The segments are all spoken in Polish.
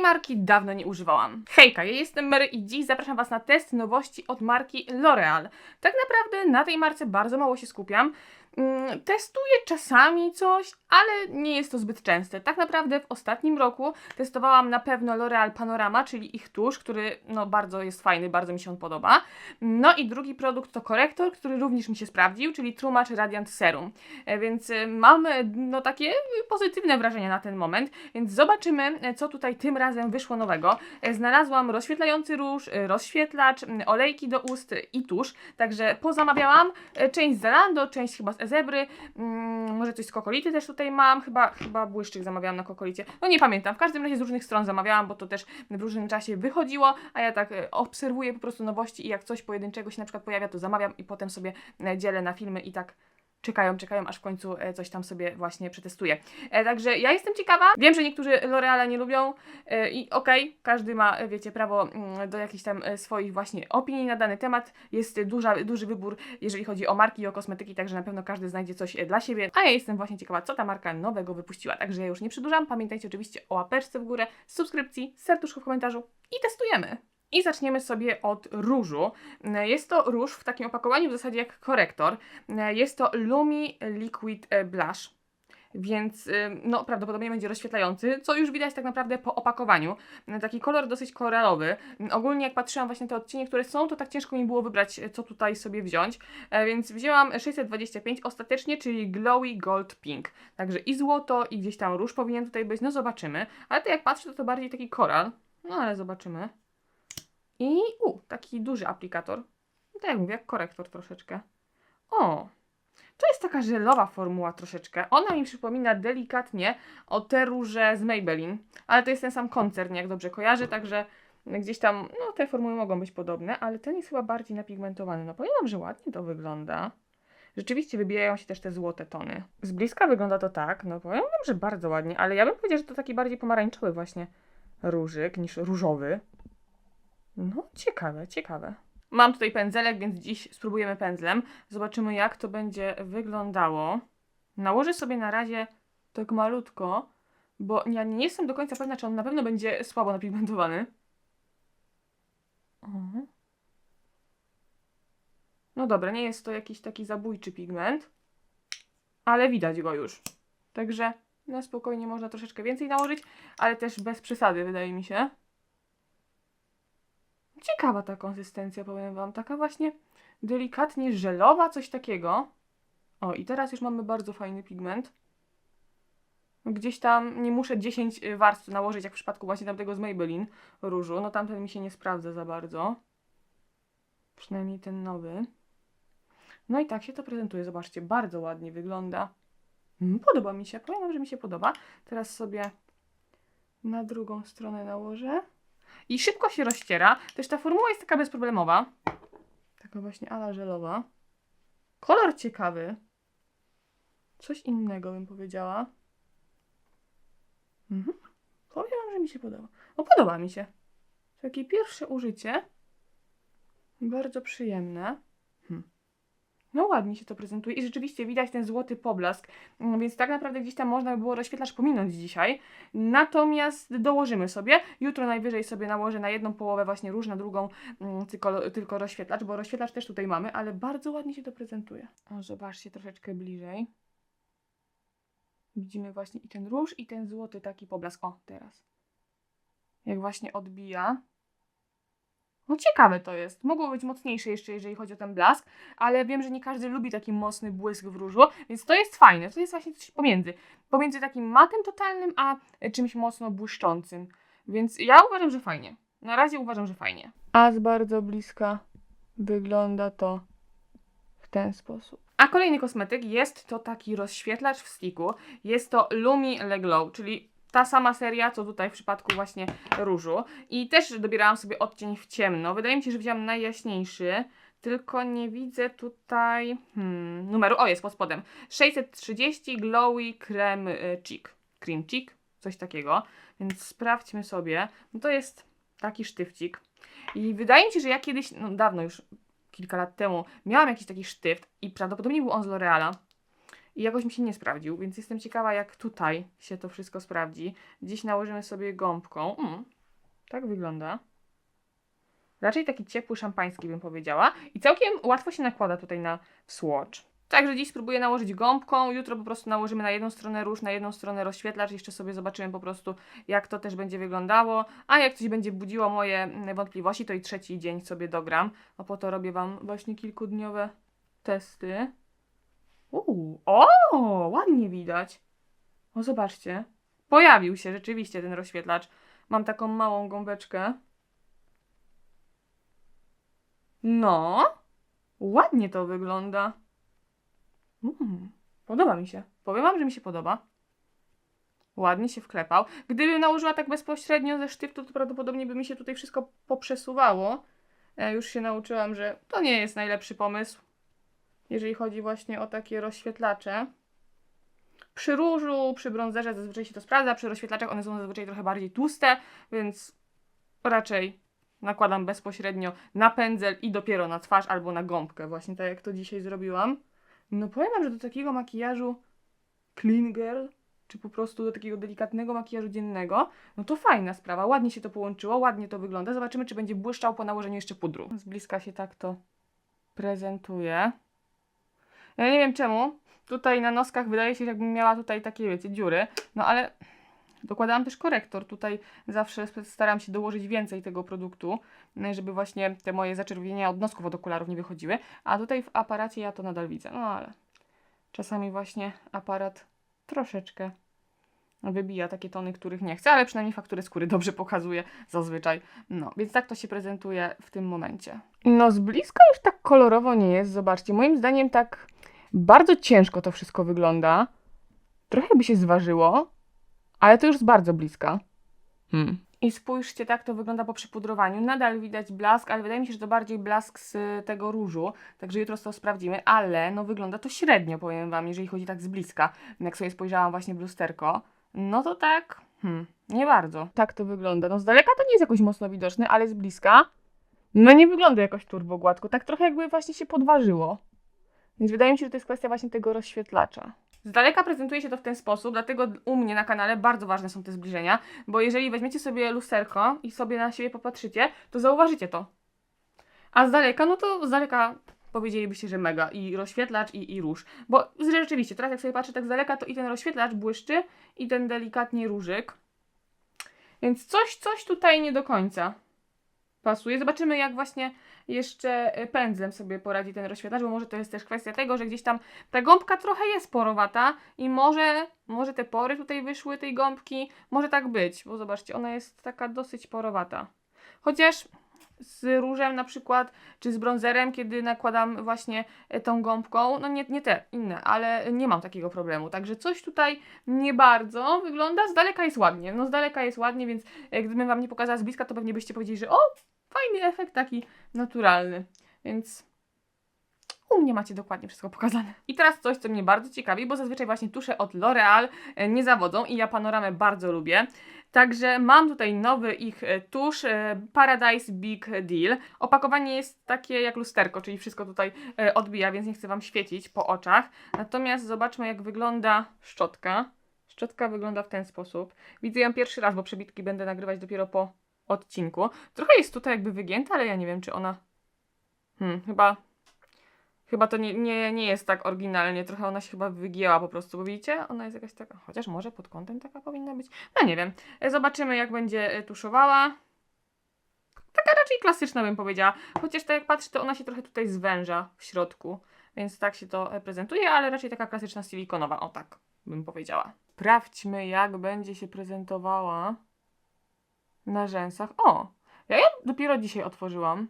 marki dawno nie używałam. Hejka, ja jestem Mary i dziś zapraszam Was na test nowości od marki L'Oreal. Tak naprawdę na tej marce bardzo mało się skupiam. Mm, Testuję czasami coś, ale nie jest to zbyt częste. Tak naprawdę w ostatnim roku testowałam na pewno L'Oreal Panorama, czyli ich tusz, który no, bardzo jest fajny, bardzo mi się on podoba. No i drugi produkt to korektor, który również mi się sprawdził, czyli Trumacz Radiant Serum. E, Więc e, mam e, no, takie pozytywne wrażenia na ten moment, więc zobaczymy, e, co tutaj tym razem wyszło nowego. E, Znalazłam rozświetlający róż, rozświetlacz, olejki do ust i tusz, także pozamawiałam część z Zalando, część chyba z Ezebry, mm, może coś z Kokolity też tutaj mam, chyba, chyba błyszczyk zamawiałam na Kokolicie, no nie pamiętam, w każdym razie z różnych stron zamawiałam, bo to też w różnym czasie wychodziło, a ja tak e, obserwuję po prostu nowości i jak coś pojedynczego się na przykład pojawia, to zamawiam i potem sobie e, dzielę na filmy i tak czekają, czekają, aż w końcu e, coś tam sobie właśnie przetestuję. E, także ja jestem ciekawa. Wiem, że niektórzy L'Oreala nie lubią e, i okej, każdy ma, e, wiecie, prawo mm, do jakichś tam swoich właśnie opinii na dany temat. Jest duża, duży wybór, jeżeli chodzi o marki i o kosmetyki, także na pewno każdy znajdzie coś dla siebie. A ja jestem właśnie ciekawa, co ta marka nowego wypuściła. Także ja już nie przedłużam. Pamiętajcie oczywiście o łapeczce w górę, subskrypcji, serduszku w komentarzu i testujemy. I zaczniemy sobie od różu. Jest to róż w takim opakowaniu w zasadzie jak korektor. Jest to Lumi Liquid Blush. Więc no, prawdopodobnie będzie rozświetlający, co już widać tak naprawdę po opakowaniu. Taki kolor dosyć koralowy. Ogólnie jak patrzyłam właśnie te odcienie, które są, to tak ciężko mi było wybrać, co tutaj sobie wziąć. E, Więc wzięłam 625 ostatecznie, czyli Glowy Gold Pink. Także i złoto, i gdzieś tam róż powinien tutaj być, no zobaczymy. Ale to jak patrzę, to to bardziej taki koral. No ale zobaczymy. I u, taki duży aplikator. Tak jak mówię, jak korektor troszeczkę. O, to jest taka żelowa formuła troszeczkę. Ona mi przypomina delikatnie o te róże z Maybelline, ale to jest ten sam koncern, jak dobrze kojarzę, także gdzieś tam, no te formuły mogą być podobne, ale ten jest chyba bardziej napigmentowany. No powiem wam, że ładnie to wygląda. Rzeczywiście wybijają się też te złote tony. Z bliska wygląda to tak, no powiem wam, że bardzo ładnie, ale ja bym powiedziała, że to taki bardziej pomarańczowy właśnie różyk niż różowy. No, ciekawe, ciekawe. Mam tutaj pędzelek, więc dziś spróbujemy pędzlem. Zobaczymy, jak to będzie wyglądało. Nałożę sobie na razie tak malutko, bo ja nie jestem do końca pewna, czy on na pewno będzie słabo napigmentowany. No dobra, nie jest to jakiś taki zabójczy pigment, ale widać go już. Także na spokojnie można troszeczkę więcej nałożyć, ale też bez przesady, wydaje mi się. Ciekawa ta konsystencja, powiem Wam. Taka właśnie delikatnie żelowa, coś takiego. O, i teraz już mamy bardzo fajny pigment. Gdzieś tam nie muszę 10 warstw nałożyć, jak w przypadku właśnie tamtego z Maybelline różu. No tamten mi się nie sprawdza za bardzo. Przynajmniej ten nowy. No i tak się to prezentuje. Zobaczcie, bardzo ładnie wygląda. Mm, Podoba mi się, powiem że mi się podoba. Teraz sobie na drugą stronę nałożę. I szybko się rozciera. Też ta formuła jest taka bezproblemowa. Taka właśnie ala żelowa. Kolor ciekawy. Coś innego bym powiedziała. Mhm. Powiem wam, że mi się podoba. O, podoba mi się. Takie pierwsze użycie. Bardzo przyjemne. No ładnie się to prezentuje i rzeczywiście widać ten złoty poblask, Mm, więc tak naprawdę gdzieś tam można by było rozświetlacz pominąć dzisiaj. Natomiast dołożymy sobie. Jutro najwyżej sobie nałożę na jedną połowę właśnie róż, na drugą mm, tylko, tylko rozświetlacz, bo rozświetlacz też tutaj mamy, ale bardzo ładnie się to prezentuje. O, zobaczcie troszeczkę bliżej. Widzimy właśnie i ten róż, i ten złoty taki poblask. O, teraz. Jak właśnie odbija. No ciekawe to jest. Mogło być mocniejsze jeszcze, jeżeli chodzi o ten blask, ale wiem, że nie każdy lubi taki mocny błysk w różu, więc to jest fajne. To jest właśnie coś pomiędzy. Pomiędzy takim matem totalnym, a czymś mocno błyszczącym. Więc ja uważam, że fajnie. Na razie uważam, że fajnie. A z bardzo bliska wygląda to w ten sposób. A kolejny kosmetyk jest to taki rozświetlacz w sticku. Jest to Lumi Le Glow, czyli ta sama seria, co tutaj w przypadku właśnie różu. I też dobierałam sobie odcień w ciemno. Wydaje mi się, że wziąłam najjaśniejszy. Tylko nie widzę tutaj hmm, numeru. O, jest pod spodem. 630 Glowy Creme y, Cheek. Cream Cheek, coś takiego. Więc sprawdźmy sobie. No to jest taki sztywcik. I wydaje mi się, że ja kiedyś, no dawno już, kilka lat temu, miałam jakiś taki sztyft i prawdopodobnie był on z L'Oreala. I jakoś mi się nie sprawdził, więc jestem ciekawa, jak tutaj się to wszystko sprawdzi. Dziś nałożymy sobie gąbką. Mm, tak wygląda. Raczej taki ciepły szampański bym powiedziała. I całkiem łatwo się nakłada tutaj na swatch. Także dziś spróbuję nałożyć gąbką, jutro po prostu nałożymy na jedną stronę róż, na jedną stronę rozświetlacz, jeszcze sobie zobaczymy po prostu jak to też będzie wyglądało, a jak coś będzie budziło moje mm, wątpliwości, to i trzeci dzień sobie dogram, a po to robię Wam właśnie kilkudniowe testy. Uuu, o, ładnie widać. O, zobaczcie. Pojawił się rzeczywiście ten rozświetlacz. Mam taką małą gąbeczkę. No, ładnie to wygląda. Mm, podoba mi się. Powiem wam, że mi się podoba. Ładnie się wklepał. Gdybym nałożyła tak bezpośrednio ze sztyftu, to prawdopodobnie by mi się tutaj wszystko poprzesuwało. Ja już się nauczyłam, że to nie jest najlepszy pomysł, jeżeli chodzi właśnie o takie rozświetlacze. Przy różu, przy brązerze zazwyczaj się to sprawdza, przy rozświetlaczach one są zazwyczaj trochę bardziej tłuste, więc raczej nakładam bezpośrednio na pędzel i dopiero na twarz albo na gąbkę, właśnie tak jak to dzisiaj zrobiłam. No powiem wam, że do takiego makijażu clean girl, czy po prostu do takiego delikatnego makijażu dziennego, no to fajna sprawa, ładnie się to połączyło, ładnie to wygląda. Zobaczymy, czy będzie błyszczał po nałożeniu jeszcze pudru. Z bliska się tak to prezentuje. Ja nie wiem czemu, tutaj na noskach wydaje się, jakbym miała tutaj takie, wiecie, dziury, no ale dokładałam też korektor. Tutaj zawsze staram się dołożyć więcej tego produktu, żeby właśnie te moje zaczerwienienia od nosków od okularów nie wychodziły. A tutaj w aparacie ja to nadal widzę. No ale czasami właśnie aparat troszeczkę wybija takie tony, których nie chcę, ale przynajmniej fakturę skóry dobrze pokazuje zazwyczaj. No, więc tak to się prezentuje w tym momencie. No, z bliska już tak kolorowo nie jest, zobaczcie. Moim zdaniem tak bardzo ciężko to wszystko wygląda. Trochę by się zważyło, ale to już z bardzo bliska. Hmm. I spójrzcie, tak to wygląda po przypudrowaniu. Nadal widać blask, ale wydaje mi się, że to bardziej blask z tego różu. Także jutro to sprawdzimy, ale no wygląda to średnio, powiem Wam, jeżeli chodzi tak z bliska. Jak sobie spojrzałam właśnie w lusterko, no to tak, hmm, nie bardzo. Tak to wygląda. No z daleka to nie jest jakoś mocno widoczne, ale z bliska, no nie wygląda jakoś turbo gładko. Tak trochę jakby właśnie się podważyło. Więc wydaje mi się, że to jest kwestia właśnie tego rozświetlacza. Z daleka prezentuje się to w ten sposób, dlatego u mnie na kanale bardzo ważne są te zbliżenia, bo jeżeli weźmiecie sobie lusterko i sobie na siebie popatrzycie, to zauważycie to. A z daleka, no to z daleka powiedzielibyście, że mega. I rozświetlacz, i, i róż. Bo rzeczywiście, teraz jak sobie patrzę tak z daleka, to i ten rozświetlacz błyszczy, i ten delikatnie różyk. Więc coś, coś tutaj nie do końca pasuje. Zobaczymy, jak właśnie jeszcze e, pędzlem sobie poradzi ten rozświetlacz, bo może to jest też kwestia tego, że gdzieś tam ta gąbka trochę jest porowata i może, może te pory tutaj wyszły tej gąbki, może tak być, bo zobaczcie, ona jest taka dosyć porowata. Chociaż z różem na przykład, czy z bronzerem, kiedy nakładam właśnie e, tą gąbką, no nie, nie te, inne, ale nie mam takiego problemu, także coś tutaj nie bardzo wygląda, z daleka jest ładnie, no z daleka jest ładnie, więc e, gdybym Wam nie pokazała z bliska, to pewnie byście powiedzieli, że o, fajny efekt, taki naturalny. Więc u mnie macie dokładnie wszystko pokazane. I teraz coś, co mnie bardzo ciekawi, bo zazwyczaj właśnie tusze od L'Oreal e, nie zawodzą i ja panoramę bardzo lubię. Także mam tutaj nowy ich e, tusz e, Paradise Big Deal. Opakowanie jest takie jak lusterko, czyli wszystko tutaj odbija, więc nie chcę Wam świecić po oczach. Natomiast zobaczmy jak wygląda szczotka. Szczotka wygląda w ten sposób. Widzę ją pierwszy raz, bo przebitki będę nagrywać dopiero po odcinku. Trochę jest tutaj jakby wygięta, ale ja nie wiem, czy ona... Hmm, chyba... Chyba to nie, nie, nie jest tak oryginalnie, trochę ona się chyba wygięła po prostu, bo widzicie? Ona jest jakaś taka, chociaż może pod kątem taka powinna być. No nie wiem. E, Zobaczymy, jak będzie e, tuszowała. Taka raczej klasyczna bym powiedziała. Chociaż tak jak patrzę, to ona się trochę tutaj zwęża w środku. Więc tak się to e, prezentuje, ale raczej taka klasyczna silikonowa. O tak bym powiedziała. Sprawdźmy, jak będzie się prezentowała na rzęsach. O! Ja ją dopiero dzisiaj otworzyłam.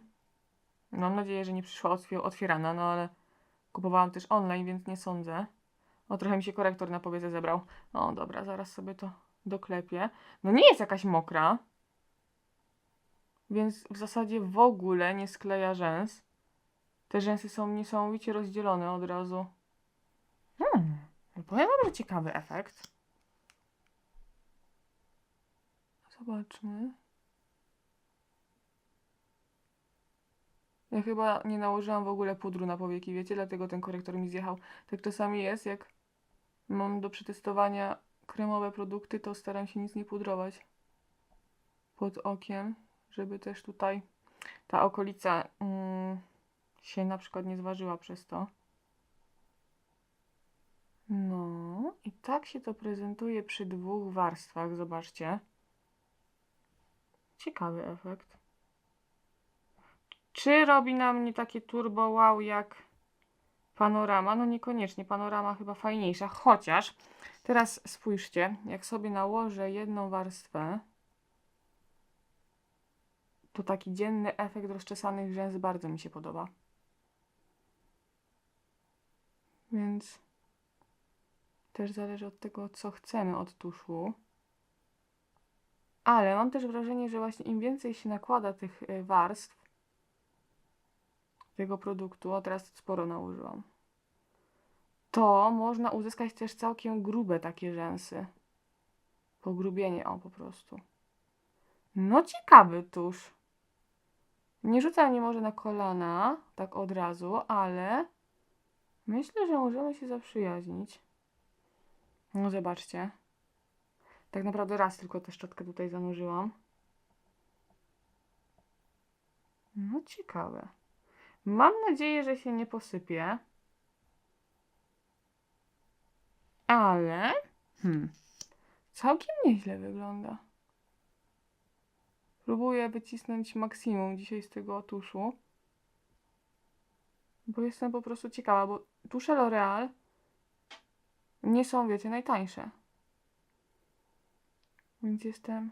Mam nadzieję, że nie przyszła otwier- otwierana, no ale kupowałam też online, więc nie sądzę. O, trochę mi się korektor na powiece zebrał. O, dobra, zaraz sobie to doklepię. No nie jest jakaś mokra. Więc w zasadzie w ogóle nie skleja rzęs. Te rzęsy są niesamowicie rozdzielone od razu. Hmm, powiem wam, że ciekawy efekt. Zobaczmy. Ja chyba nie nałożyłam w ogóle pudru na powieki, wiecie, dlatego ten korektor mi zjechał. Tak czasami jest, jak mam do przetestowania kremowe produkty, to staram się nic nie pudrować pod okiem, żeby też tutaj ta okolica mm, się na przykład nie zważyła przez to. No i tak się to prezentuje przy dwóch warstwach, zobaczcie. Ciekawy efekt. Czy robi na mnie takie turbo wow jak panorama? No niekoniecznie, panorama chyba fajniejsza, chociaż teraz spójrzcie, jak sobie nałożę jedną warstwę, to taki dzienny efekt rozczesanych rzęs bardzo mi się podoba. Więc też zależy od tego, co chcemy od tuszu. Ale mam też wrażenie, że właśnie im więcej się nakłada tych y, warstw tego produktu, a teraz sporo nałożyłam, to można uzyskać też całkiem grube takie rzęsy. Pogrubienie, o po prostu. No ciekawy tusz. Nie rzucam mnie może na kolana, tak od razu, ale myślę, że możemy się zaprzyjaźnić. No zobaczcie. Tak naprawdę raz tylko tę szczotkę tutaj zanurzyłam. No ciekawe. Mam nadzieję, że się nie posypie. Ale... Hmm. Całkiem nieźle wygląda. Próbuję wycisnąć maksimum dzisiaj z tego tuszu. Bo jestem po prostu ciekawa, bo tusze L'Oreal nie są, wiecie, najtańsze. Więc jestem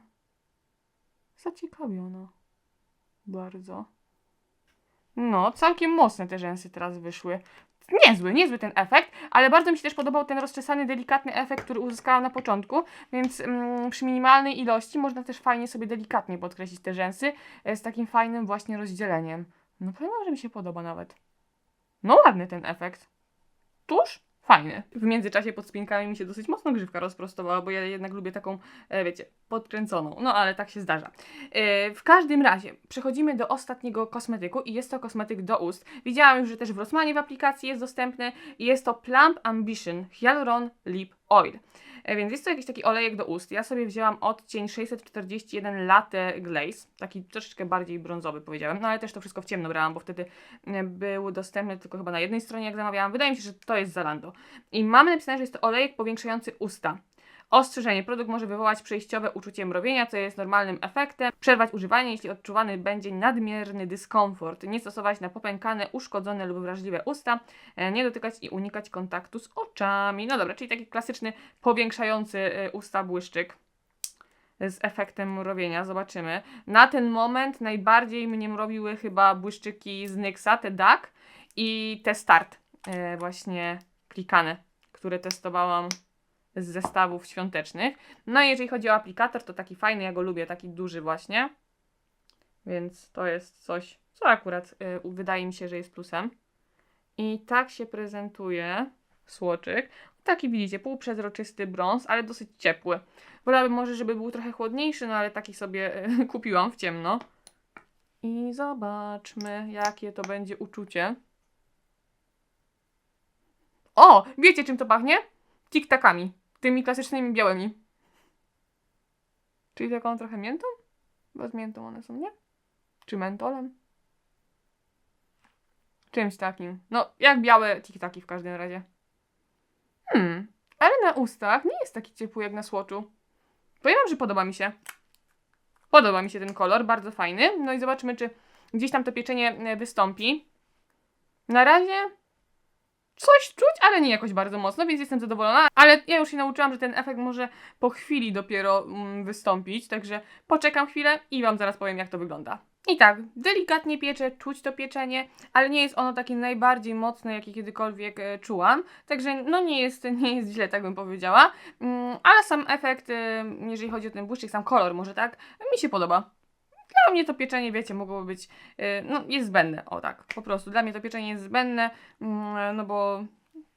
zaciekawiona. Bardzo. No, całkiem mocne te rzęsy teraz wyszły. Niezły, niezły ten efekt, ale bardzo mi się też podobał ten rozczesany, delikatny efekt, który uzyskałam na początku, więc mm, przy minimalnej ilości można też fajnie sobie delikatnie podkreślić te rzęsy e, z takim fajnym właśnie rozdzieleniem. No powiem że mi się podoba nawet. No ładny ten efekt. Tuż? Fajny. W międzyczasie pod spinkami mi się dosyć mocno grzywka rozprostowała, bo ja jednak lubię taką, e, wiecie, podkręconą. No ale tak się zdarza. E, w każdym razie przechodzimy do ostatniego kosmetyku i jest to kosmetyk do ust. Widziałam już, że też w Rossmanie w aplikacji jest dostępny. Jest to Plump Ambition Hyaluron Lip Oil. E, Więc jest to jakiś taki olejek do ust. Ja sobie wzięłam odcień 641 Latte Glaze, taki troszeczkę bardziej brązowy powiedziałem, no ale też to wszystko w ciemno brałam, bo wtedy e, był dostępny tylko chyba na jednej stronie jak zamawiałam. Wydaje mi się, że to jest Zalando. I mamy napisane, że jest to olejek powiększający usta. Ostrzeżenie. Produkt może wywołać przejściowe uczucie mrowienia, co jest normalnym efektem. Przerwać używanie, jeśli odczuwany będzie nadmierny dyskomfort. Nie stosować na popękane, uszkodzone lub wrażliwe usta. E, Nie dotykać i unikać kontaktu z oczami. No dobra, czyli taki klasyczny powiększający e, usta błyszczyk z efektem mrowienia. Zobaczymy. Na ten moment najbardziej mnie mrowiły chyba błyszczyki z NYXa, te DAC i te Start e, właśnie klikane, które testowałam z zestawów świątecznych. No i jeżeli chodzi o aplikator, to taki fajny, ja go lubię, taki duży właśnie. Więc to jest coś, co akurat y, wydaje mi się, że jest plusem. I tak się prezentuje słoczyk. Taki widzicie, półprzezroczysty brąz, ale dosyć ciepły. Wolałabym może, żeby był trochę chłodniejszy, no ale taki sobie y, kupiłam w ciemno. I zobaczmy, jakie to będzie uczucie. O, wiecie czym to pachnie? Tiktakami. Tymi klasycznymi białymi. Czyli taką trochę miętą? Bo z miętą one są, nie? Czy mentolem? Czymś takim. No, jak białe tiktaki w każdym razie. Hmm, ale na ustach nie jest taki ciepły jak na słoczu. Powiem wam, że podoba mi się. Podoba mi się ten kolor, bardzo fajny. No i zobaczymy, czy gdzieś tam to pieczenie e, wystąpi. Na razie coś czuć, ale nie jakoś bardzo mocno, więc jestem zadowolona. Ale ja już się nauczyłam, że ten efekt może po chwili dopiero mm, wystąpić, także poczekam chwilę i Wam zaraz powiem, jak to wygląda. I tak, delikatnie piecze, czuć to pieczenie, ale nie jest ono takie najbardziej mocne, jakie kiedykolwiek e, czułam. Także no nie jest, nie jest źle, tak bym powiedziała. Mm, ale sam efekt, e, jeżeli chodzi o ten błyszczyk, sam kolor może tak, mi się podoba. Dla mnie to pieczenie, wiecie, mogłoby być, e, no jest zbędne, o tak, po prostu. Dla mnie to pieczenie jest zbędne, mm, no bo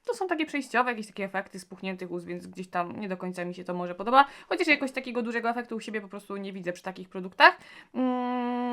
to są takie przejściowe, jakieś takie efekty spuchniętych ust, więc gdzieś tam nie do końca mi się to może podoba. Chociaż jakoś takiego dużego efektu u siebie po prostu nie widzę przy takich produktach. Mm,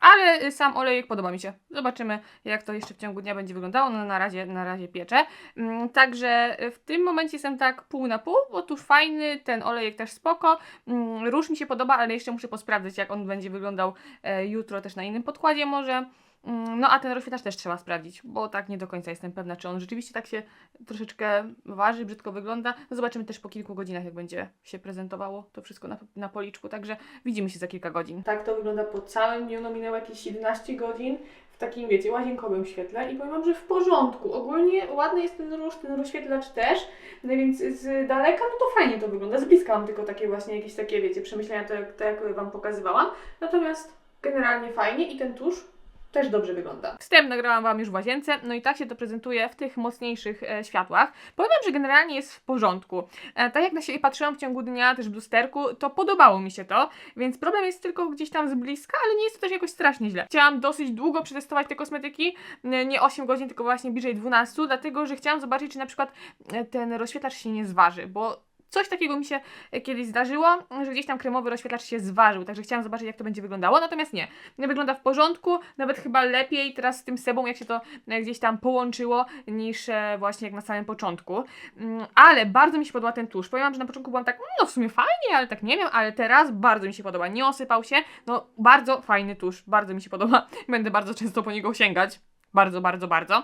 ale sam olejek podoba mi się. Zobaczymy, jak to jeszcze w ciągu dnia będzie wyglądało. No na razie, na razie pieczę. Mm, Także y, w tym momencie jestem tak pół na pół, bo tu fajny, ten olejek też spoko. Mm, Róż mi się podoba, ale jeszcze muszę posprawdzić, jak on będzie wyglądał e, jutro też na innym podkładzie może. Mm, No a ten rozświetlacz też trzeba sprawdzić, bo tak nie do końca jestem pewna, czy on rzeczywiście tak się troszeczkę waży, brzydko wygląda. No zobaczymy też po kilku godzinach, jak będzie się prezentowało to wszystko na, na policzku, także widzimy się za kilka godzin. Tak to wygląda po całym dniu, no minęło jakieś 11 godzin w takim, wiecie, łazienkowym świetle i powiem wam, że w porządku. Ogólnie ładny jest ten róż, ten rozświetlacz też, no więc z daleka, no to fajnie to wygląda. Z bliska mam tylko takie właśnie jakieś takie, wiecie, przemyślenia, to to jak wam pokazywałam. Natomiast generalnie fajnie i ten tusz też dobrze wygląda. Wstęp nagrałam Wam już w łazience, no i tak się to prezentuje w tych mocniejszych e, światłach. Powiem, że generalnie jest w porządku. E, tak jak na siebie patrzyłam w ciągu dnia, też w lusterku, to podobało mi się to, więc problem jest tylko gdzieś tam z bliska, ale nie jest to też jakoś strasznie źle. Chciałam dosyć długo przetestować te kosmetyki, nie 8 godzin, tylko właśnie bliżej 12, dlatego że chciałam zobaczyć, czy na przykład e, ten rozświetlacz się nie zważy, bo Coś takiego mi się e, kiedyś zdarzyło, że gdzieś tam kremowy rozświetlacz się zważył, także chciałam zobaczyć, jak to będzie wyglądało. Natomiast nie, wygląda w porządku, nawet chyba lepiej teraz z tym sebą, jak się to e, gdzieś tam połączyło, niż e, właśnie jak na samym początku. Mm, Ale bardzo mi się podoba ten tusz. Powiem wam, że na początku byłam tak, no w sumie fajnie, ale tak nie wiem, ale teraz bardzo mi się podoba. Nie osypał się, no bardzo fajny tusz, bardzo mi się podoba. Będę bardzo często po niego sięgać. Bardzo, bardzo, bardzo.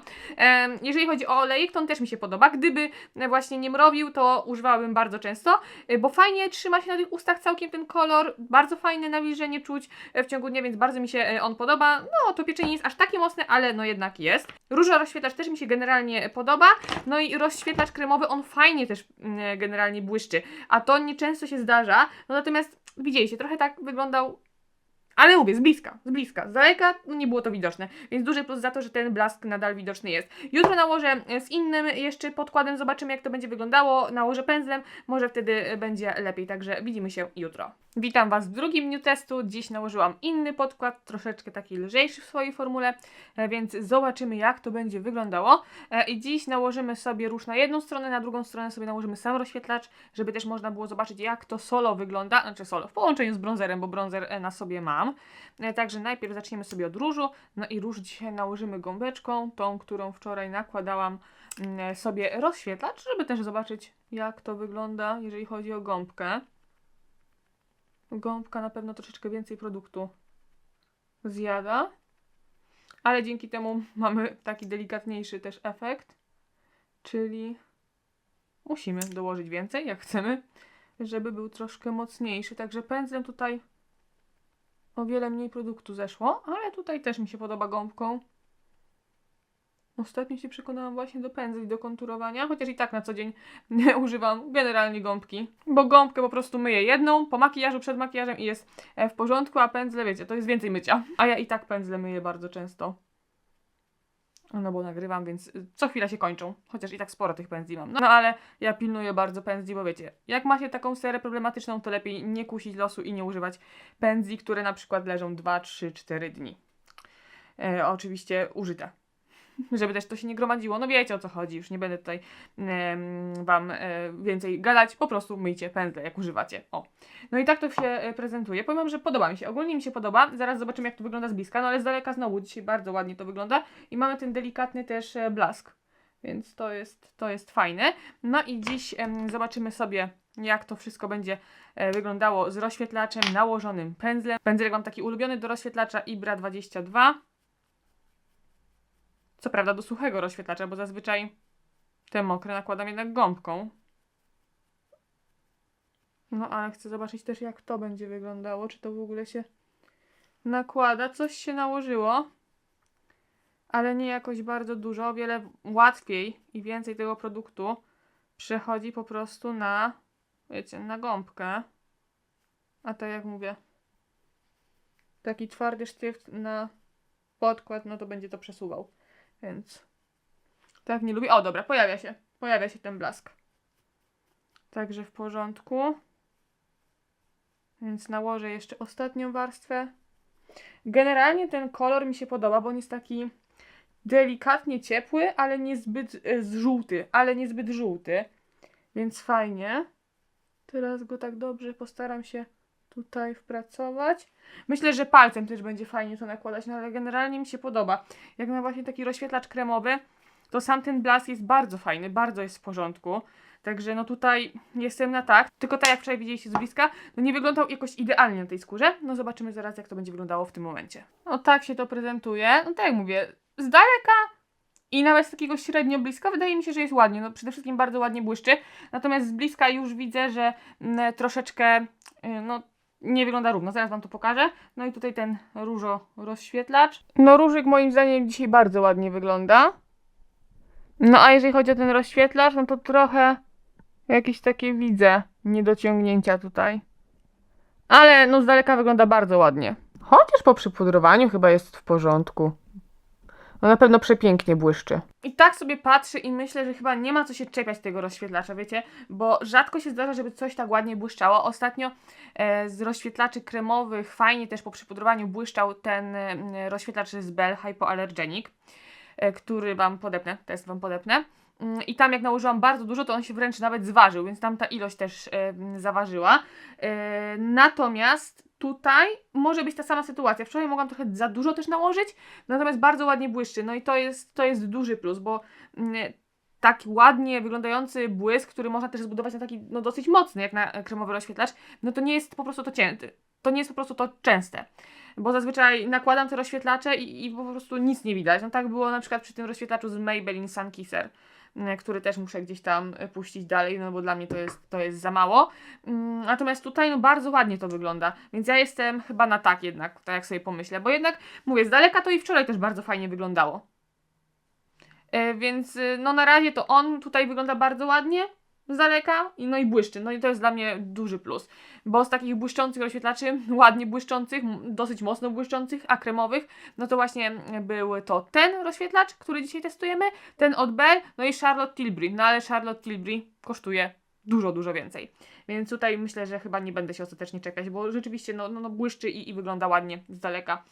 Jeżeli chodzi o olejek, to on też mi się podoba. Gdyby właśnie nie mrowił, to używałabym bardzo często, e, bo fajnie trzyma się na tych ustach całkiem ten kolor. Bardzo fajne nawilżenie czuć e, w ciągu dnia, więc bardzo mi się e, on podoba. No, to pieczenie nie jest aż takie mocne, ale no jednak jest. Róża rozświetlacz też mi się generalnie podoba. No i rozświetlacz kremowy, on fajnie też mm, generalnie błyszczy, a to nieczęsto się zdarza. No natomiast widzieliście, trochę tak wyglądał ale mówię, z bliska, z bliska. Z daleka nie było to widoczne, więc duży plus za to, że ten blask nadal widoczny jest. Jutro nałożę e, z innym jeszcze podkładem, zobaczymy jak to będzie wyglądało. Nałożę pędzlem, może wtedy e, będzie lepiej, także widzimy się jutro. Witam Was w drugim dniu testu. Dziś nałożyłam inny podkład, troszeczkę taki lżejszy w swojej formule, e, więc zobaczymy jak to będzie wyglądało. I dziś nałożymy sobie róż na jedną stronę, na drugą stronę sobie nałożymy sam rozświetlacz, żeby też można było zobaczyć jak to solo wygląda, znaczy solo w połączeniu z bronzerem, bo bronzer na sobie mam. E, Także najpierw zaczniemy sobie od różu, no i róż dzisiaj nałożymy gąbeczką, tą, którą wczoraj nakładałam mm, sobie rozświetlacz, żeby też zobaczyć jak to wygląda, jeżeli chodzi o gąbkę. Gąbka na pewno troszeczkę więcej produktu zjada, ale dzięki temu mamy taki delikatniejszy też efekt, czyli musimy dołożyć więcej, jak chcemy, żeby był troszkę mocniejszy. Także pędzlem tutaj o wiele mniej produktu zeszło, ale tutaj też mi się podoba gąbką. Ostatnio się przekonałam właśnie do pędzli, do konturowania, chociaż i tak na co dzień używam generalnie gąbki, bo gąbkę po prostu myję jedną po makijażu, przed makijażem i jest e, w porządku, a pędzle, wiecie, to jest więcej mycia. A ja i tak pędzle myję bardzo często. No bo nagrywam, więc y, co chwila się kończą. Chociaż i tak sporo tych pędzli mam. No, no ale ja pilnuję bardzo pędzli, bo wiecie, jak macie taką serę problematyczną, to lepiej nie kusić losu i nie używać pędzli, które na przykład leżą 2, 3, 4 dni. E, oczywiście użyte. Żeby też to się nie gromadziło. No wiecie o co chodzi, już nie będę tutaj em, wam e, więcej gadać. Po prostu myjcie pędzle, jak używacie. O. No i tak to się e, prezentuje. Powiem wam, że podoba mi się. Ogólnie mi się podoba. Zaraz zobaczymy, jak to wygląda z bliska. No ale z daleka znowu dzisiaj bardzo ładnie to wygląda. I mamy ten delikatny też e, blask. Więc to jest, to jest fajne. No i dziś zobaczymy sobie, jak to wszystko będzie e, wyglądało z rozświetlaczem nałożonym pędzlem. Pędzelek mam taki ulubiony do rozświetlacza Ibra 22. Co prawda do suchego rozświetlacza, bo zazwyczaj te mokre nakładam jednak gąbką. No ale chcę zobaczyć też jak to będzie wyglądało, czy to w ogóle się nakłada. Coś się nałożyło, ale nie jakoś bardzo dużo. O wiele łatwiej i więcej tego produktu przechodzi po prostu na, wiecie, na gąbkę. A tak jak mówię, taki twardy sztyft na podkład, no to będzie to przesuwał. Więc tak nie lubię. O, dobra, pojawia się. Pojawia się ten blask. Także w porządku. Więc nałożę jeszcze ostatnią warstwę. Generalnie ten kolor mi się podoba, bo on jest taki delikatnie ciepły, ale niezbyt e, żółty, ale niezbyt żółty. Więc fajnie. Teraz go tak dobrze postaram się tutaj wpracować. Myślę, że palcem też będzie fajnie to nakładać, no ale generalnie mi się podoba. Jak na właśnie taki rozświetlacz kremowy, to sam ten blask jest bardzo fajny, bardzo jest w porządku. Także no tutaj jestem na tak. Tylko tak jak wczoraj widzieliście z bliska, no nie wyglądał jakoś idealnie na tej skórze. No zobaczymy zaraz jak to będzie wyglądało w tym momencie. No tak się to prezentuje. No tak jak mówię, z daleka i nawet z takiego średnio bliska wydaje mi się, że jest ładnie. No przede wszystkim bardzo ładnie błyszczy. Natomiast z bliska już widzę, że mm, troszeczkę y, no nie wygląda równo. Zaraz wam to pokażę. No i tutaj ten różo rozświetlacz. No różyk moim zdaniem dzisiaj bardzo ładnie wygląda. No a jeżeli chodzi o ten rozświetlacz, no to trochę jakieś takie widzę niedociągnięcia tutaj. Ale no z daleka wygląda bardzo ładnie. Chociaż po przypudrowaniu chyba jest w porządku. No na pewno przepięknie błyszczy. I tak sobie patrzę i myślę, że chyba nie ma co się czepiać tego rozświetlacza, wiecie? Bo rzadko się zdarza, żeby coś tak ładnie błyszczało. Ostatnio e, z rozświetlaczy kremowych fajnie też po przypudrowaniu błyszczał ten e, rozświetlacz z Bell Hypoallergenic, e, który wam podepnę, test wam podepnę. Mm, I tam jak nałożyłam bardzo dużo, to on się wręcz nawet zważył, więc tam ta ilość też e, zaważyła. E, natomiast tutaj może być ta sama sytuacja. Wczoraj mogłam trochę za dużo też nałożyć, natomiast bardzo ładnie błyszczy. No i to jest, to jest duży plus, bo mm, taki ładnie wyglądający błysk, który można też zbudować na taki no, dosyć mocny, jak na kremowy rozświetlacz, no to nie jest po prostu to cięty. To nie jest po prostu to częste. Bo zazwyczaj nakładam te rozświetlacze i, i po prostu nic nie widać. No tak było na przykład przy tym rozświetlaczu z Maybelline Sun Kisser który też muszę gdzieś tam e, puścić dalej, no bo dla mnie to jest, to jest za mało. Mm, Natomiast tutaj no bardzo ładnie to wygląda, więc ja jestem chyba na tak jednak, tak jak sobie pomyślę, bo jednak mówię, z daleka to i wczoraj też bardzo fajnie wyglądało. E, Więc y, no na razie to on tutaj wygląda bardzo ładnie z daleka i no i błyszczy. No i to jest dla mnie duży plus, bo z takich błyszczących rozświetlaczy, ładnie błyszczących, dosyć mocno błyszczących, a kremowych, no to właśnie był to ten rozświetlacz, który dzisiaj testujemy, ten od Bell, no i Charlotte Tilbury. No ale Charlotte Tilbury kosztuje dużo, dużo więcej. Więc tutaj myślę, że chyba nie będę się ostatecznie czekać, bo rzeczywiście no, no, no błyszczy i, i wygląda ładnie z daleka.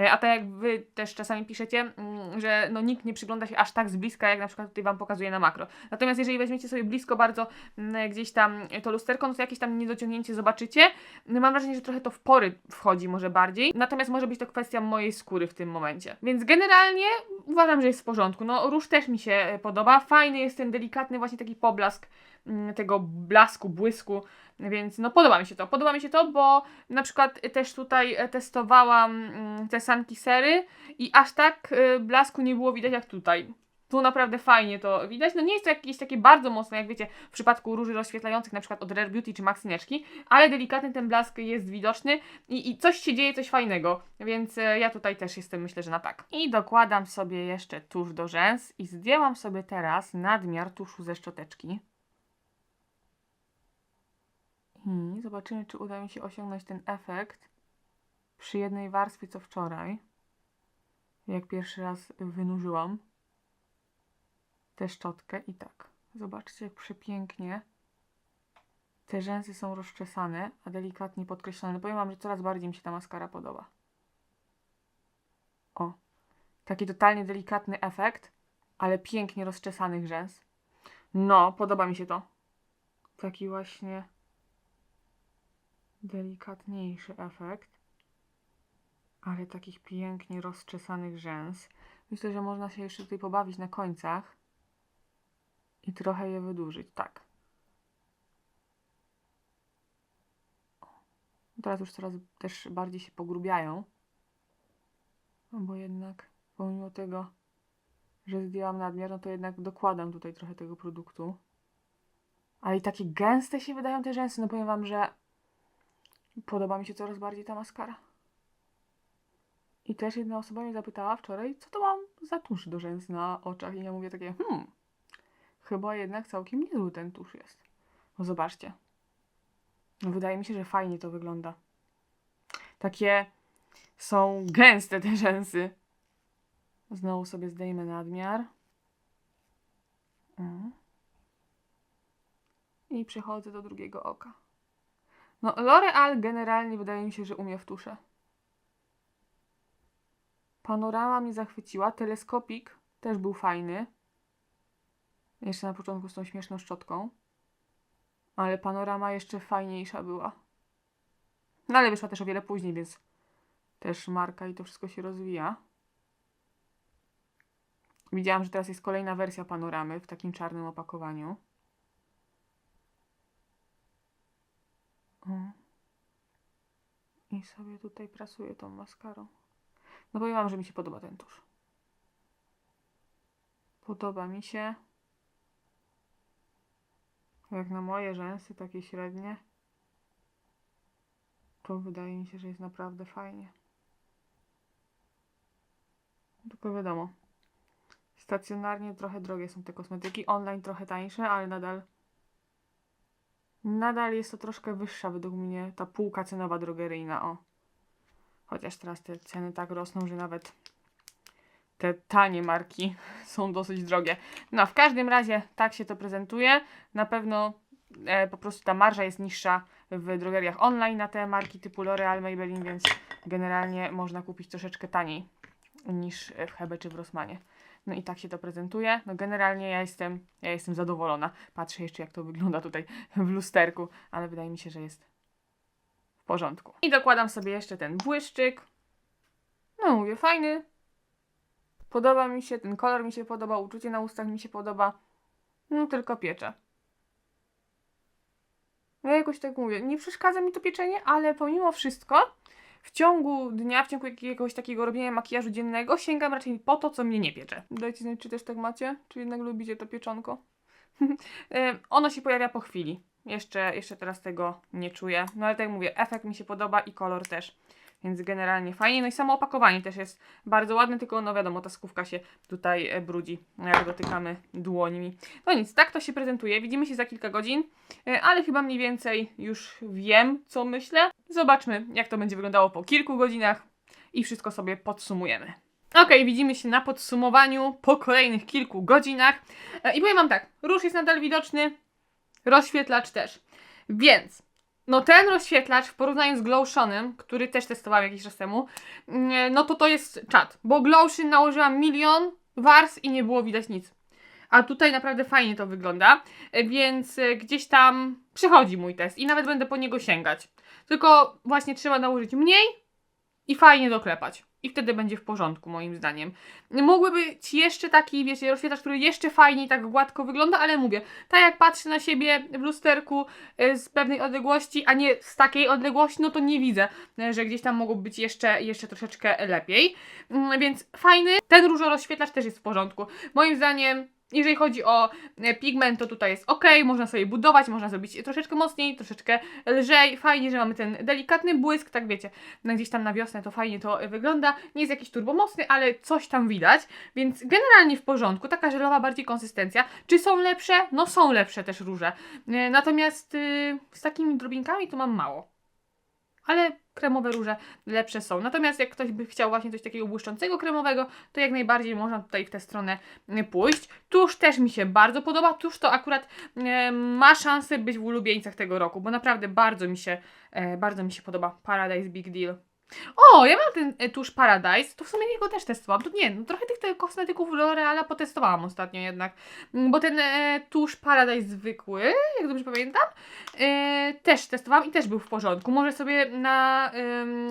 E, A tak jak wy też czasami piszecie, mm, że no nikt nie przygląda się aż tak z bliska, jak na przykład tutaj wam pokazuje na makro. Natomiast jeżeli weźmiecie sobie blisko bardzo mm, gdzieś tam to lusterko, no to jakieś tam niedociągnięcie zobaczycie. Mam wrażenie, że trochę to w pory wchodzi może bardziej. Natomiast może być to kwestia mojej skóry w tym momencie. Więc generalnie uważam, że jest w porządku. No róż też mi się e, podoba. Fajny jest ten delikatny właśnie taki poblask tego blasku, błysku, więc no podoba mi się to. Podoba mi się to, bo na przykład też tutaj testowałam mm, te sankisery i aż tak y, blasku nie było widać jak tutaj. Tu naprawdę fajnie to widać. No nie jest to jakieś takie bardzo mocne, jak wiecie, w przypadku róży rozświetlających, na przykład od Rare Beauty czy Maxineczki, ale delikatny ten blask jest widoczny i, i coś się dzieje, coś fajnego, więc e, ja tutaj też jestem, myślę, że na tak. I dokładam sobie jeszcze tusz do rzęs i zdjęłam sobie teraz nadmiar tuszu ze szczoteczki. I zobaczymy, czy uda mi się osiągnąć ten efekt przy jednej warstwie co wczoraj. Jak pierwszy raz wynurzyłam tę szczotkę i tak. Zobaczcie, jak przepięknie te rzęsy są rozczesane, a delikatnie podkreślone. Powiem wam, że coraz bardziej mi się ta maskara podoba. O, taki totalnie delikatny efekt, ale pięknie rozczesanych rzęs. No, podoba mi się to. Taki właśnie delikatniejszy efekt, ale takich pięknie rozczesanych rzęs. Myślę, że można się jeszcze tutaj pobawić na końcach i trochę je wydłużyć. Tak. Teraz już coraz też bardziej się pogrubiają, bo jednak pomimo tego, że zdjęłam nadmiar, no to jednak dokładam tutaj trochę tego produktu. Ale i takie gęste się wydają te rzęsy. No powiem wam, że podoba mi się coraz bardziej ta maskara. I też jedna osoba mnie zapytała wczoraj, co to mam za tusz do rzęs na oczach. I ja mówię takie, hmm, chyba jednak całkiem niezły ten tusz jest. No zobaczcie. No wydaje mi się, że fajnie to wygląda. Takie są gęste te rzęsy. Znowu sobie zdejmę nadmiar. Mm. I przechodzę do drugiego oka. No, L'Oreal generalnie wydaje mi się, że umie w tusze. Panorama mnie zachwyciła. Teleskopik też był fajny. Jeszcze na początku z tą śmieszną szczotką. Ale panorama jeszcze fajniejsza była. No ale wyszła też o wiele później, więc też marka i to wszystko się rozwija. Widziałam, że teraz jest kolejna wersja panoramy w takim czarnym opakowaniu. I sobie tutaj prasuję tą maskarą. No powiem wam, że mi się podoba ten tusz. Podoba mi się. Jak na moje rzęsy, takie średnie, to wydaje mi się, że jest naprawdę fajnie. Tylko wiadomo, stacjonarnie trochę drogie są te kosmetyki, online trochę tańsze, ale nadal nadal jest to troszkę wyższa według mnie ta półka cenowa drogeryjna, o. Chociaż teraz te ceny tak rosną, że nawet te tanie marki są dosyć drogie. No, w każdym razie tak się to prezentuje. Na pewno e, po prostu ta marża jest niższa w drogeriach online na te marki typu L'Oreal, Maybelline, więc generalnie można kupić troszeczkę taniej niż w Hebe czy w Rossmanie. No i tak się to prezentuje. No generalnie ja jestem, ja jestem zadowolona. Patrzę jeszcze jak to wygląda tutaj w lusterku, ale wydaje mi się, że jest w porządku. I dokładam sobie jeszcze ten błyszczyk. No mówię, fajny. Podoba mi się, ten kolor mi się podoba, uczucie na ustach mi się podoba. No tylko piecze. Ja jakoś tak mówię, nie przeszkadza mi to pieczenie, ale pomimo wszystko w ciągu dnia, w ciągu jakiegoś takiego robienia makijażu dziennego sięgam raczej po to, co mnie nie piecze. Dajcie znać, czy też tak macie, czy jednak lubicie to pieczonko. Ono się pojawia po chwili. Jeszcze, jeszcze teraz tego nie czuję. No ale tak jak mówię, efekt mi się podoba i kolor też. Więc generalnie fajnie. No i samo opakowanie też jest bardzo ładne, tylko no wiadomo, ta skówka się tutaj e, brudzi, jak dotykamy dłońmi. No nic, tak to się prezentuje. Widzimy się za kilka godzin, e, ale chyba mniej więcej już wiem, co myślę. Zobaczmy, jak to będzie wyglądało po kilku godzinach i wszystko sobie podsumujemy. Ok, widzimy się na podsumowaniu po kolejnych kilku godzinach. E, I powiem Wam tak, róż jest nadal widoczny, rozświetlacz też. Więc no ten rozświetlacz w porównaniu z Glowshonem, który też testowałam jakiś czas temu, mm, no to to jest czat, bo Glowshin nałożyłam milion wars i nie było widać nic. A tutaj naprawdę fajnie to wygląda, e, więc e, gdzieś tam przychodzi mój test i nawet będę po niego sięgać. Tylko właśnie trzeba nałożyć mniej i fajnie doklepać. I wtedy będzie w porządku, moim zdaniem. Mógłby być jeszcze taki, wiecie, rozświetlacz, który jeszcze fajniej tak gładko wygląda, ale mówię, tak jak patrzę na siebie w lusterku y, z pewnej odległości, a nie z takiej odległości, no to nie widzę, y, że gdzieś tam mogło być jeszcze, jeszcze troszeczkę lepiej. Mm, Więc fajny. Ten różorozświetlacz też jest w porządku. Moim zdaniem jeżeli chodzi o e, pigment, to tutaj jest ok, można sobie budować, można zrobić troszeczkę mocniej, troszeczkę lżej. Fajnie, że mamy ten delikatny błysk, tak wiecie, no gdzieś tam na wiosnę to fajnie to wygląda. Nie jest jakiś turbomocny, ale coś tam widać, więc generalnie w porządku. Taka żelowa bardziej konsystencja. Czy są lepsze? No są lepsze też róże. E, Natomiast y, z takimi drobinkami to mam mało. Ale kremowe róże lepsze są. Natomiast jak ktoś by chciał właśnie coś takiego błyszczącego kremowego, to jak najbardziej można tutaj w tę stronę e, pójść. Tuż też mi się bardzo podoba. Tuż to akurat e, ma szansę być w ulubieńcach tego roku, bo naprawdę bardzo mi się, e, bardzo mi się podoba Paradise Big Deal. O, ja mam ten e, tusz Paradise, to w sumie jego też testowałam. To nie, no trochę tych te kosmetyków L'Oreala potestowałam ostatnio jednak, Mm, bo ten e, tusz Paradise zwykły, jak dobrze pamiętam, e, też testowałam i też był w porządku. Może sobie na,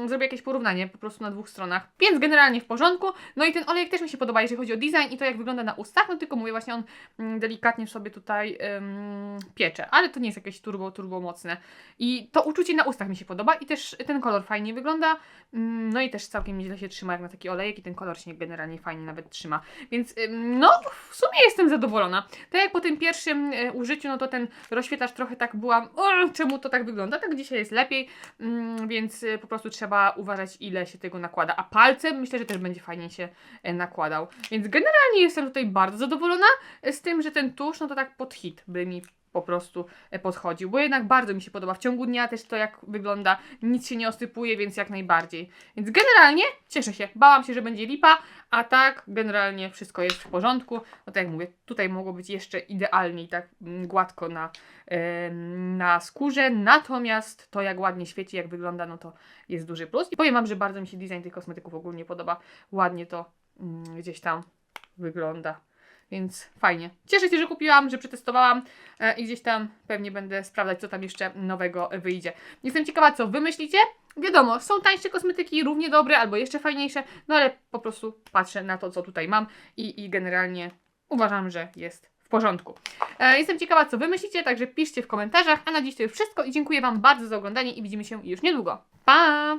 zrobię jakieś porównanie po prostu na dwóch stronach. Więc generalnie w porządku. No i ten olejek też mi się podoba, jeżeli chodzi o design i to jak wygląda na ustach, no tylko mówię właśnie on mm, delikatnie sobie tutaj piecze, ale to nie jest jakieś turbo, turbo mocne. I to uczucie na ustach mi się podoba i też ten kolor fajnie wygląda. Ym, No i też całkiem nieźle się trzyma jak na taki olejek i ten kolor się generalnie fajnie nawet trzyma. Więc no w sumie jestem zadowolona. Tak jak po tym pierwszym e, użyciu, no to ten rozświetlacz trochę tak byłam, o, czemu to tak wygląda? Tak dzisiaj jest lepiej, mm, więc e, po prostu trzeba uważać ile się tego nakłada. A palcem myślę, że też będzie fajnie się e, nakładał. Więc generalnie jestem tutaj bardzo zadowolona z tym, że ten tusz, no to tak pod hit by mi po prostu e, podchodził, bo jednak bardzo mi się podoba. W ciągu dnia też to jak wygląda, nic się nie osypuje, więc jak najbardziej. Więc generalnie cieszę się. Bałam się, że będzie lipa, a tak generalnie wszystko jest w porządku. No tak jak mówię, tutaj mogło być jeszcze idealniej, tak mm, gładko na, em, na skórze, natomiast to jak ładnie świeci, jak wygląda, no to jest duży plus. I powiem Wam, że bardzo mi się design tych kosmetyków ogólnie podoba. Ładnie to mm, gdzieś tam wygląda. Więc fajnie. Cieszę się, że kupiłam, że przetestowałam e, i gdzieś tam pewnie będę sprawdzać, co tam jeszcze nowego wyjdzie. Jestem ciekawa, co wy myślicie. Wiadomo, są tańsze kosmetyki, równie dobre albo jeszcze fajniejsze, no ale po prostu patrzę na to, co tutaj mam i, i generalnie uważam, że jest w porządku. E, jestem ciekawa, co wy myślicie, także piszcie w komentarzach. A na dziś to już wszystko i dziękuję Wam bardzo za oglądanie i widzimy się już niedługo. Pa!